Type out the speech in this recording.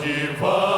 сподіваюся.